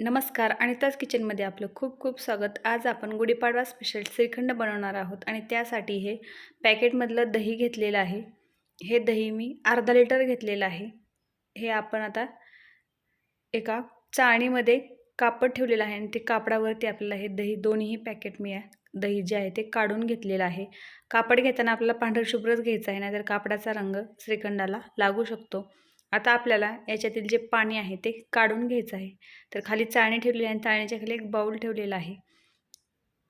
नमस्कार अनिताज किचनमध्ये आपलं खूप खूप स्वागत. आज आपण गुढीपाडवा स्पेशल श्रीखंड बनवणार आहोत आणि त्यासाठी हे पॅकेटमधलं दही घेतलेलं आहे. हे दही मी अर्धा लिटर घेतलेलं आहे. हे आपण आता एका चाळणीमध्ये कापड ठेवलेलं आहे आणि ते कापडावरती आपल्याला हे दही दोन्ही पॅकेट मी दही जे आहे ते काढून घेतलेलं आहे. कापड घेताना आपल्याला पांढरशुभ्रच घ्यायचं आहे नाहीतर कापडाचा रंग श्रीखंडाला लागू शकतो. आता आपल्याला याच्यातील जे पाणी आहे ते काढून घ्यायचं आहे. तर खाली चाळणी ठेवलेली आहे आणि चाळणीच्या खाली एक बाऊल ठेवलेला आहे.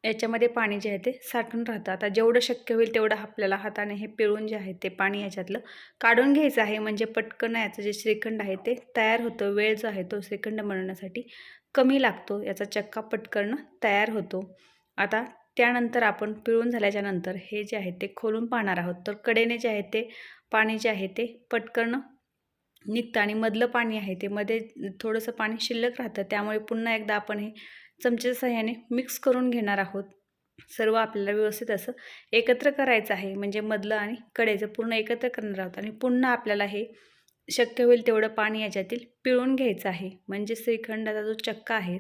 याच्यामध्ये पाणी जे आहे ते साठून राहतं. आता जेवढं शक्य होईल तेवढं आपल्याला हाताने हे पिळून जे आहे ते पाणी याच्यातलं काढून घ्यायचं आहे. म्हणजे पटकन याचं जे श्रीखंड आहे ते तयार होतं. वेळ जो आहे तो श्रीखंड बनवण्यासाठी कमी लागतो. याचा चक्का पटकन तयार होतो. आता त्यानंतर आपण पिळून झाल्याच्यानंतर हे जे आहे ते खोलून पाहणार आहोत. तर कडेने जे आहे ते पाणी जे आहे ते पटकन निघतं आणि मधलं पाणी आहे ते मध्ये थोडंसं पाणी शिल्लक राहतं. त्यामुळे पुन्हा एकदा आपण हे चमच्या सहाय्याने मिक्स करून घेणार आहोत. सर्व आपल्याला व्यवस्थित असं एकत्र करायचं आहे. म्हणजे मधलं आणि कडेचं पूर्ण एकत्र करणार आहोत आणि पुन्हा आपल्याला हे शक्य होईल तेवढं पाणी याच्यातील पिळून घ्यायचं आहे. म्हणजे श्रीखंडाचा जो चक्का आहे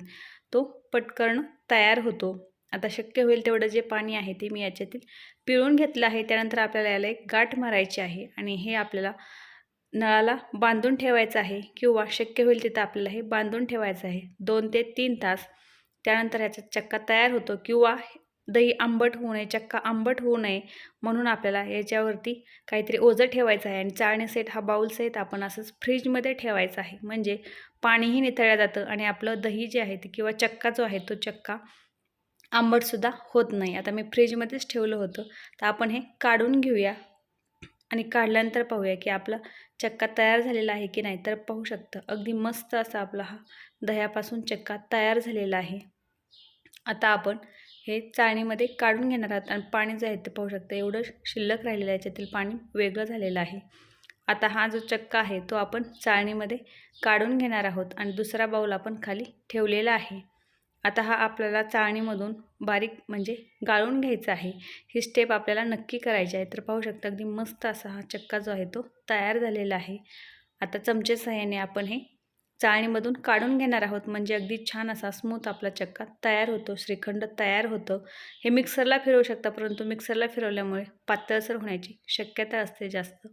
तो पटकन तयार होतो. आता शक्य होईल तेवढं जे पाणी आहे ते मी याच्यातील पिळून घेतलं आहे. त्यानंतर आपल्याला याला एक गाठ मारायची आहे आणि हे आपल्याला नळाला बांधून ठेवायचं आहे किंवा शक्य होईल तिथं आपल्याला हे बांधून ठेवायचं आहे. दोन ते तीन तास. त्यानंतर ह्याचा चक्का तयार होतो किंवा दही आंबट होऊ नये चक्का आंबट होऊ नये म्हणून आपल्याला याच्यावरती काहीतरी ओझं ठेवायचं आहे आणि चाळणी सेट हा बाऊल सेट आपण असंच फ्रीजमध्ये ठेवायचा आहे. म्हणजे पाणीही निथळलं जातं आणि आपलं दही जे आहे ते किंवा चक्का जो आहे तो चक्का आंबटसुद्धा होत नाही. आता मी फ्रीजमध्येच ठेवलं होतं. तर आपण हे काढून घेऊया. आणि काढल्यानंतर पाहूया की आपला चक्का तयार झालेला आहे की नाही तर पाहू शकतं. अगदी मस्त असा आपला हा दह्यापासून चक्का तयार झालेला आहे. आता आपण हे चाळणीमध्ये काढून घेणार आहात आणि पाणी जे आहे ते पाहू शकतं. एवढं शिल्लक राहिलेलं आहे याच्यातील पाणी वेगळं झालेलं आहे. आता हा जो चक्का आहे तो आपण चाळणीमध्ये काढून घेणार आहोत आणि दुसरा बाऊल आपण खाली ठेवलेला आहे. आता हा आपल्याला चाळणीमधून बारीक म्हणजे गाळून घ्यायचा आहे. ही स्टेप आपल्याला नक्की करायची आहे तर पाहू शकता अगदी मस्त असा हा चक्का जो आहे तो तयार झालेला आहे. आता चमचे सहाय्याने आपण हे चाळणीमधून काढून घेणार आहोत. म्हणजे अगदी छान असा स्मूथ आपला चक्का तयार होतो. श्रीखंड तयार होतं. हे मिक्सरला फिरवू शकता परंतु मिक्सरला फिरवल्यामुळे पातळसर होण्याची शक्यता असते जास्त.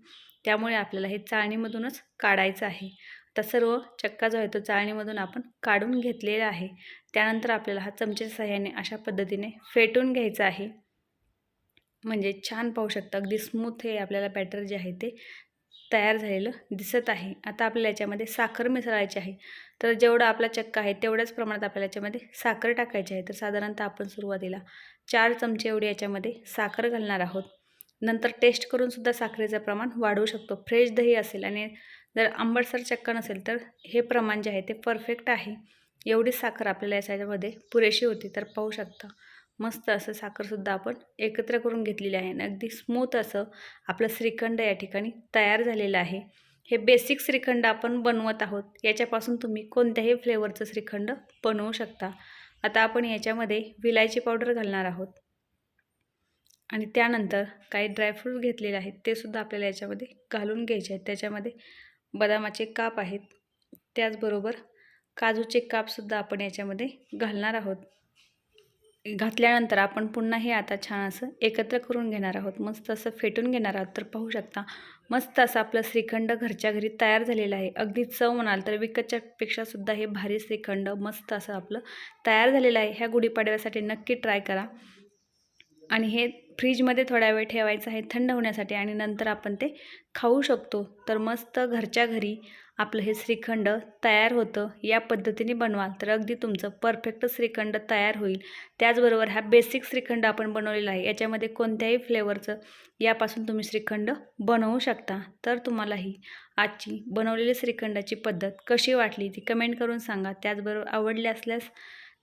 त्यामुळे आपल्याला हे चाळणीमधूनच काढायचं आहे. तर सर्व चक्का जो आहे तो चाळणीमधून आपण काढून घेतलेला आहे. त्यानंतर आपल्याला हा चमचे सहाय्याने अशा पद्धतीने फेटून घ्यायचा आहे. म्हणजे छान पाहू शकता अगदी स्मूथ हे आपल्याला बॅटर जे आहे ते तयार झालेलं दिसत आहे. आता आपल्याला याच्यामध्ये साखर मिसळायची आहे. तर जेवढा आपला चक्का आहे तेवढ्याच प्रमाणात आपल्याला याच्यामध्ये साखर टाकायची आहे. तर साधारणतः आपण सुरुवातीला चार चमचे एवढी याच्यामध्ये साखर घालणार आहोत. नंतर टेस्ट करूनसुद्धा साखरेचं प्रमाण वाढवू शकतो. फ्रेश दही असेल आणि जर आंबटसर चक्कर नसेल तर हे प्रमाण जे आहे ते परफेक्ट आहे. एवढी साखर आपल्याला याच्यामध्ये पुरेशी होती तर पाहू शकता. मस्त असं साखरसुद्धा आपण एकत्र करून घेतलेली आहे आणि अगदी स्मूथ असं आपलं श्रीखंड या ठिकाणी तयार झालेलं आहे. हे बेसिक श्रीखंड आपण बनवत आहोत. याच्यापासून तुम्ही कोणत्याही फ्लेवरचं श्रीखंड बनवू शकता. आता आपण याच्यामध्ये विलायची पावडर घालणार आहोत. आणि त्यानंतर काही ड्रायफ्रूट घेतलेले आहेत ते सुद्धा आपल्याला याच्यामध्ये घालून घ्यायचे आहेत. त्याच्यामध्ये बदामाचे काप आहेत. त्याचबरोबर काजूचे कापसुद्धा आपण याच्यामध्ये घालणार आहोत. घातल्यानंतर आपण पुन्हा हे आता छान असं एकत्र करून घेणार आहोत. मस्त असं फेटून घेणार आहोत. तर पाहू शकता मस्त असं आपलं श्रीखंड घरच्या घरी तयार झालेलं आहे. अगदी चव म्हणाल तर विकतच्यापेक्षासुद्धा हे भारी श्रीखंड मस्त असं आपलं तयार झालेलं आहे. ह्या गुढीपाडव्यासाठी नक्की ट्राय करा. आणि हे फ्रीजमध्ये थोडा वेळ ठेवायचं आहे थंड होण्यासाठी आणि नंतर आपण ते खाऊ शकतो. तर मस्त घरच्या घरी आपलं हे श्रीखंड तयार होतं. या पद्धतीने बनवाल तर अगदी तुमचं परफेक्ट श्रीखंड तयार होईल. त्याचबरोबर हा बेसिक श्रीखंड आपण बनवलेला आहे. याच्यामध्ये कोणत्याही फ्लेवरचं यापासून तुम्ही श्रीखंड बनवू शकता. तर तुम्हाला ही आजची बनवलेली श्रीखंडाची पद्धत कशी वाटली ती कमेंट करून सांगा. त्याचबरोबर आवडली असल्यास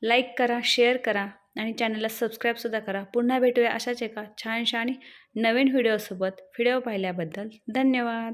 लाईक करा शेअर करा. आणि चॅनलला सबस्क्राईबसुद्धा करा. पुन्हा भेटूया अशाच एका छानशा आणि नवीन व्हिडिओसोबत. व्हिडिओ पाहिल्याबद्दल धन्यवाद.